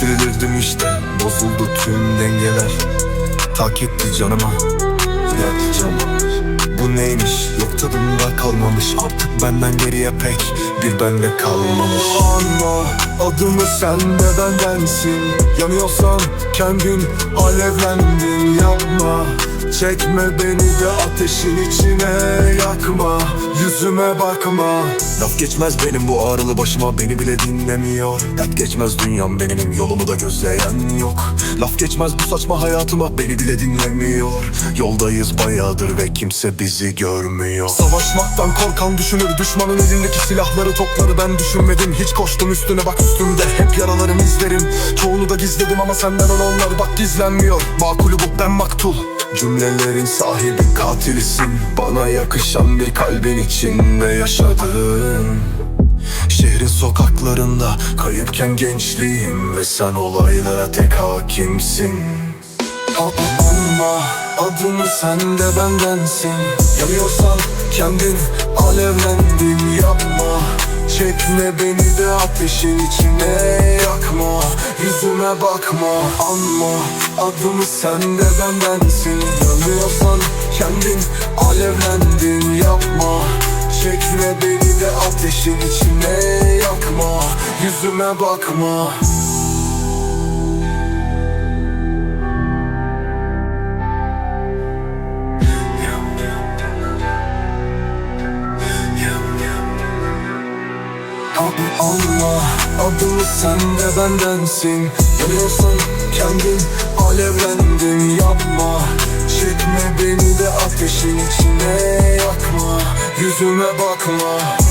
Delirdim işte Bozuldu tüm dengeler. Tak etti canıma Yapacağım Bu neymiş? Yok tadımda kalmamış. Artık benden geriye pek bir bende kalmamış. Anla adımı sen de bendensin. Yanıyorsan kendin alevlendin. Yapma Çekme beni de ateşin içine yakma Yüzüme bakma. Laf geçmez benim bu ağrılı başıma Beni bile dinlemiyor. Dert geçmez dünyam benim Yolumu da gözleyen yok. Laf geçmez bu saçma hayatıma Beni bile dinlemiyor. Yoldayız bayağıdır ve kimse bizi görmüyor. Savaşmaktan korkan düşünür Düşmanın elindeki silahları topları ben düşünmedim. Hiç koştum üstüne bak üstümde Hep yaralarım izlerim. Çoğunu da gizledim ama senden olanlar bak gizlenmiyor. Makulü bu ben maktul Cümlelerin sahibi katilisin Bana yakışan bir kalbin içinde yaşadın. Şehrin sokaklarında kayıpken gençliğim Ve sen olaylara tek hakimsin. Ama adını sen de bendensin. Yanıyorsan kendin alevlendin yapma. Çekme beni de ateşin içine yakma Yüzüme bakma anma. Adımı sen de bendensin. Yanıyorsan kendin alevlendin yapma. Çekme beni de ateşin içine yakma. Yüzüme bakma Anla adımı sen de bendensin. Yanıyorsan kendin alevlendin yapma. Çekme beni de ateşin içine yakma. Yüzüme bakma